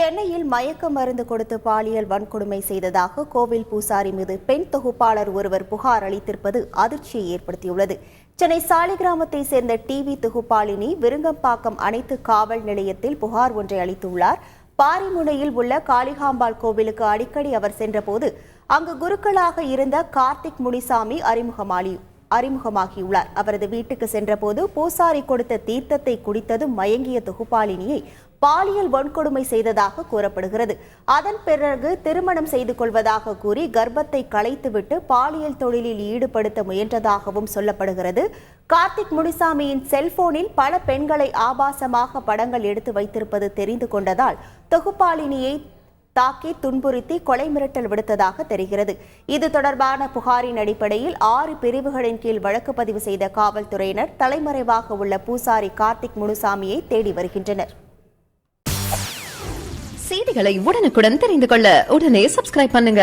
சென்னையில் மயக்க மருந்து கொடுத்து பாலியல் வன்கொடுமை செய்ததாக கோவில் பூசாரி மீது பெண் தொகுப்பாளர் ஒருவர் புகார் அளித்திருப்பது அதிர்ச்சியை ஏற்படுத்தியுள்ளது. சென்னை சாலிகிராமத்தை சேர்ந்த டிவி தொகுப்பாளினி விருங்கம்பாக்கம் அனைத்து காவல் நிலையத்தில் புகார் ஒன்றை அளித்துள்ளார். பாரிமுனையில் உள்ள காளிகாம்பாள் கோவிலுக்கு அடிக்கடி அவர் சென்றபோது அங்கு குருக்களாக இருந்த கார்த்திக் முனிசாமி அறிமுகமாலி அறிமுகமாகியுள்ளார். அவரது வீட்டுக்கு சென்றபோது பூசாரி கொடுத்த தீர்த்தத்தை குடித்தது மயங்கிய தொகுப்பாளினியை பாலியல் வன்கொடுமை செய்ததாக கூறப்படுகிறது. அதன் பிறகு திருமணம் செய்து கொள்வதாக கூறி கர்ப்பத்தை களைத்துவிட்டு பாலியல் தொழிலில் ஈடுபடுத்த முயன்றதாகவும் சொல்லப்படுகிறது. கார்த்திக் முனிசாமியின் செல்போனில் பல பெண்களை ஆபாசமாக படங்கள் எடுத்து வைத்திருப்பது தெரிந்து கொண்டதால் தொகுப்பாளினியை தாக்கி துன்புறுத்தி கொலை மிரட்டல் விடுத்ததாக தெரிகிறது. இது தொடர்பான புகாரின் அடிப்படையில் ஆறு பிரிவுகளின் கீழ் வழக்கு பதிவு செய்த காவல்துறையினர் தலைமறைவாக உள்ள பூசாரி கார்த்திக் முனுசாமியை தேடி வருகின்றனர். செய்திகளை உடனுக்குடன் தெரிந்து கொள்ள உடனே சப்ஸ்கிரைப் பண்ணுங்க.